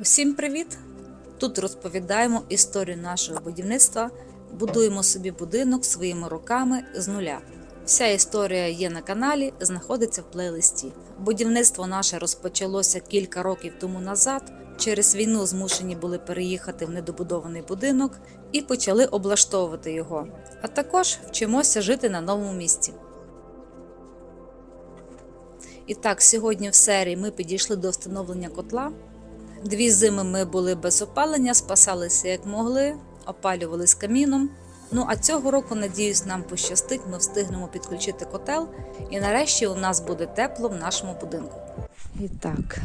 Всім привіт! Тут розповідаємо історію нашого будівництва. Будуємо собі будинок своїми руками з нуля. Вся історія є на каналі, знаходиться в плейлисті. Будівництво наше розпочалося кілька років тому назад. Через війну змушені були переїхати в недобудований будинок і почали облаштовувати його. А також вчимося жити на новому місці. І так, сьогодні в серії ми підійшли до встановлення котла. Дві зими ми були без опалення, спасалися як могли, опалювались каміном. Ну а цього року, надіюсь, нам пощастить, ми встигнемо підключити котел, і нарешті у нас буде тепло в нашому будинку. І так,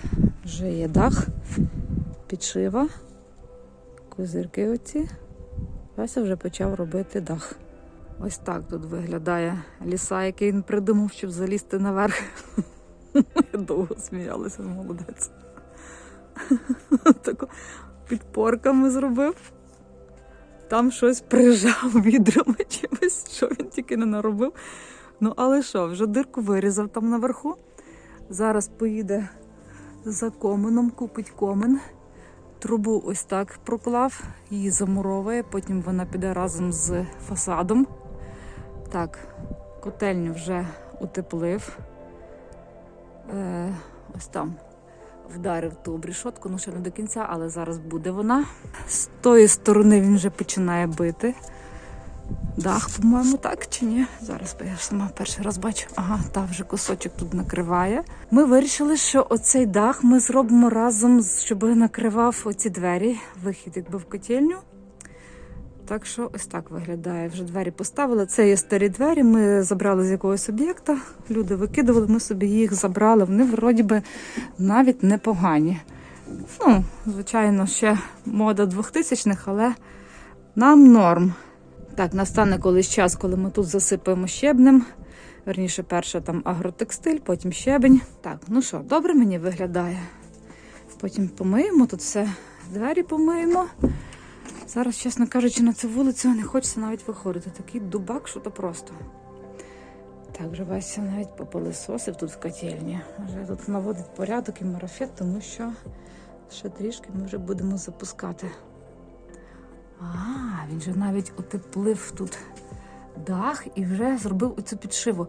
вже є дах, підшива, козирки оці. Вася вже почав робити дах. Ось так тут виглядає ліса, який він придумав, щоб залізти наверх. Довго сміялася, молодець. Таку підпорками зробив. Там щось прижав відрами чимось, що він тільки не наробив. Ну, але що, вже дирку вирізав там наверху. Зараз поїде за коменом, купить комен. Трубу ось так проклав, її замуровує, потім вона піде разом з фасадом. Так, котельню вже утеплив. Е, ось там вдарив ту обрішотку, ну ще не до кінця, але зараз буде вона. З тої сторони він вже починає бити. Дах, по-моєму, так чи ні? Зараз бо я сама перший раз бачу. Ага, та вже кусочок тут накриває. Ми вирішили, що оцей дах ми зробимо разом, щоб накривав оці двері, вихід якби в котельню. Так що ось так виглядає. Вже двері поставили. Це є старі двері. Ми забрали з якогось об'єкта. Люди викидували, ми собі їх забрали. Вони вроді би навіть непогані. Ну, звичайно, ще мода 2000-х, але нам норм. Так, настане колись час, коли ми тут засипаємо щебнем. Верніше, перше там агротекстиль, потім щебень. Так, ну що, добре мені виглядає. Потім помиємо тут все, двері помиємо. Зараз, чесно кажучи, на цю вулицю не хочеться навіть виходити. Такий дубак, що то просто. Так, вже Вася навіть попилисосив тут в котельні. Вже тут наводить порядок і марафет, тому що ще трішки ми вже будемо запускати. А, він же навіть утеплив тут дах і вже зробив оцю підшиву.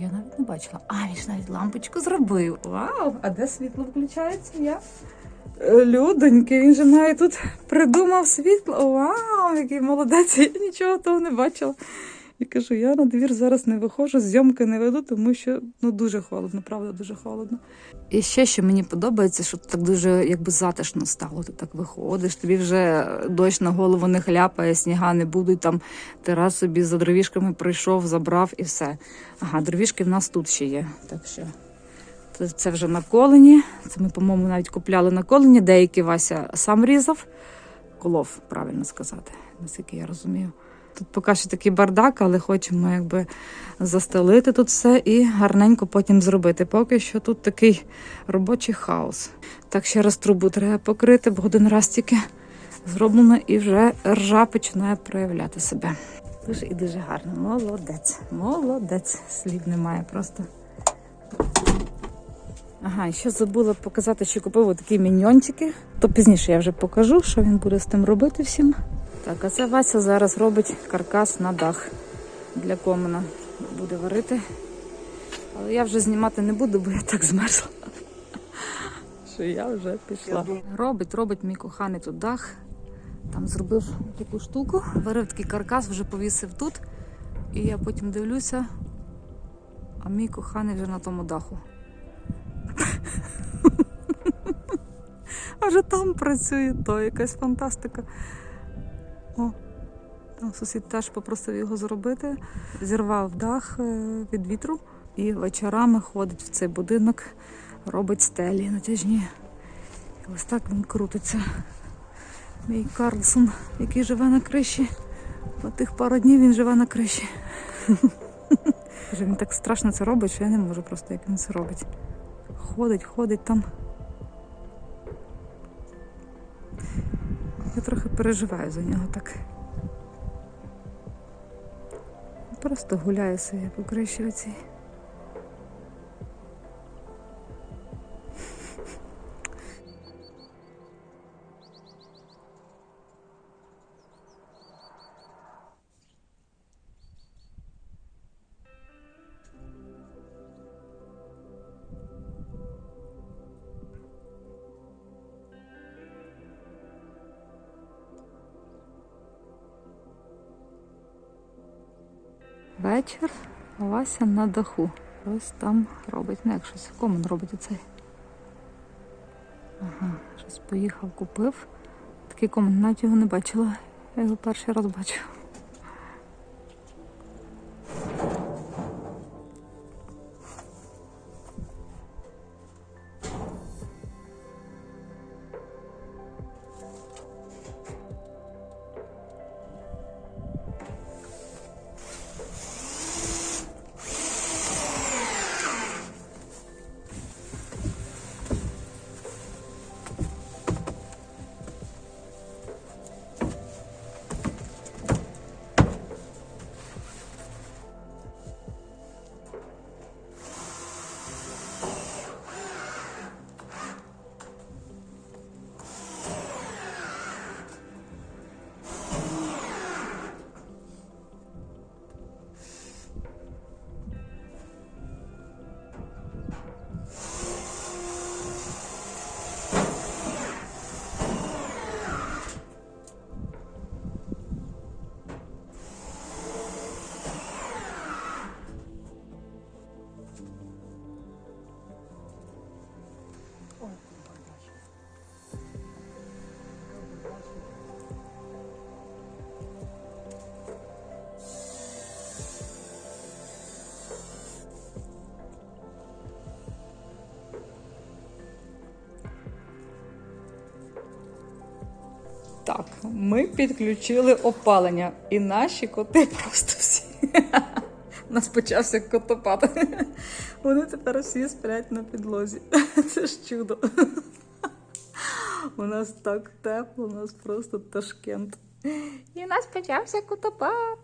Я навіть не бачила. А, він ж навіть лампочку зробив. Вау! А де світло включається? Я? Е, Людоньки, він же навіть тут придумав світло. Вау, який молодець! Я нічого того не бачила. І кажу, я на двір зараз не виходжу, зйомки не веду, тому що ну дуже холодно, правда, дуже холодно. І ще що мені подобається, що так дуже якби затишно стало. Ти так виходиш, тобі вже дощ на голову не хляпає, сніга не будуть. Там ти раз собі за дровішками прийшов, забрав і все. Ага, дровішки в нас тут ще є. Так що це, це вже на колені. Це ми, по-моєму, навіть купляли на колені. Деякі Вася сам різав. Колов, правильно сказати, наскільки я розумію. Тут поки що такий бардак, але хочемо якби застелити тут все і гарненько потім зробити. Поки що тут такий робочий хаос. Так ще раз трубу треба покрити, бо один раз тільки зроблено і вже ржа починає проявляти себе. Дуже і дуже гарно. Молодець. Молодець. Слів немає просто. Ага, ще забула показати, що купив такі міньончики. То пізніше я вже покажу, що він буде з тим робити всім. Так, а це Вася зараз робить каркас на дах для комина. Буде варити. Але я вже знімати не буду, бо я так змерзла. Що я вже пішла. Робить, робить мій коханий тут дах. Там зробив таку штуку. Варив такий каркас, вже повісив тут. І я потім дивлюся, а мій коханий вже на тому даху. А там працює то, якась фантастика. О, там сусід теж попросив його зробити. Зірвав дах е, від вітру і вечорами ходить в цей будинок, робить стелі натяжні. І ось так він крутиться. Мій Карлсон, який живе на криші. На тих пару днів він живе на криші. Він так страшно це робить, що я не можу просто, як він це робить. Ходить, ходить там. Я трохи переживаю за нього так. Просто гуляє собі по оцій. Вечір, Вася на даху. Ось там робить. Ну, як щось комен робить оцей. Ага, щось поїхав, купив. Такий комен, навіть його не бачила. Я його перший раз бачу. Так, ми підключили опалення, і наші коти просто всі. У нас почався котопад. Вони тепер всі сплять на підлозі. Це ж чудо. У нас так тепло, у нас просто ташкент. І у нас почався котопад.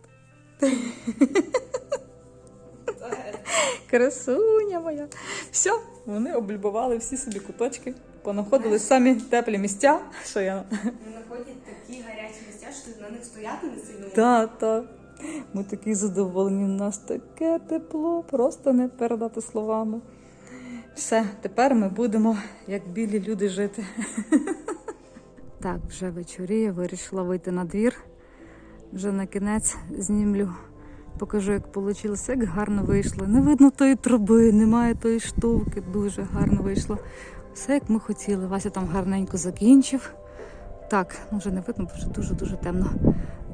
Красуня моя. Все, вони облюбували всі собі куточки, понаходили самі теплі місця. Що я знаходять такі гарячі місця, що на них стояти не сильно. можна. Та, та. Ми такі задоволені. У нас таке тепло, просто не передати словами. Все, тепер ми будемо як білі люди жити. Так, вже вечоріє, вирішила вийти на двір. Вже на кінець знімлю. Покажу, як вийшло, як гарно вийшло. Не видно тої труби, немає тої штовки. Дуже гарно вийшло. Все, як ми хотіли. Вася там гарненько закінчив. Так, ну вже не видно, бо вже дуже-дуже темно.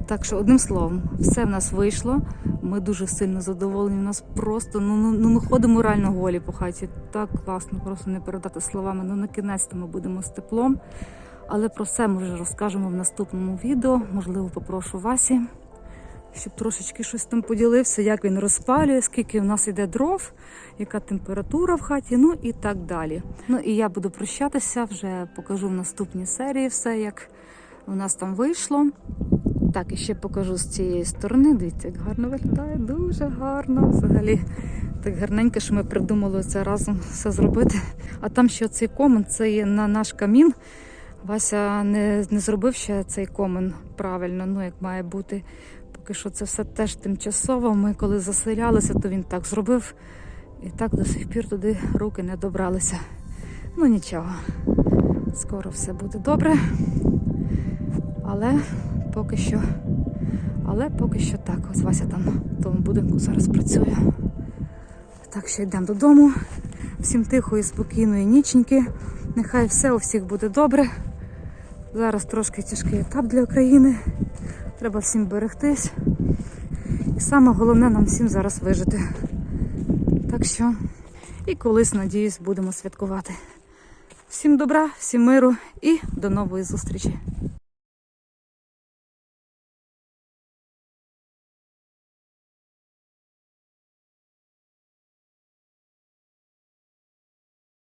Так що, одним словом, все в нас вийшло. Ми дуже сильно задоволені. У нас просто ну, ну, ну ми ходимо реально голі по хаті. Так класно, просто не передати словами. Ну на кінець ми будемо з теплом. Але про це ми вже розкажемо в наступному відео. Можливо, попрошу Васі, щоб трошечки щось там поділився, як він розпалює, скільки в нас йде дров, яка температура в хаті, ну і так далі. Ну і я буду прощатися, вже покажу в наступній серії все, як у нас там вийшло. Так, і ще покажу з цієї сторони. Дивіться, як гарно виглядає, дуже гарно. Взагалі, так гарненько, що ми придумали це разом все зробити. А там ще цей комен, це є на наш камін. Вася не, не зробив ще цей комен правильно, ну як має бути. Поки що це все теж тимчасово. Ми коли заселялися, то він так зробив. І так до сих пір туди руки не добралися. Ну нічого, скоро все буде добре. Але поки що, але поки що так. Ось Вася там в тому будинку зараз працює. Так що йдемо додому. Всім тихої, спокійної ніченьки. Нехай все у всіх буде добре. Зараз трошки тяжкий етап для України. Треба всім берегтись. І саме головне нам всім зараз вижити. Так що і колись, надіюсь, будемо святкувати. Всім добра, всім миру і до нової зустрічі!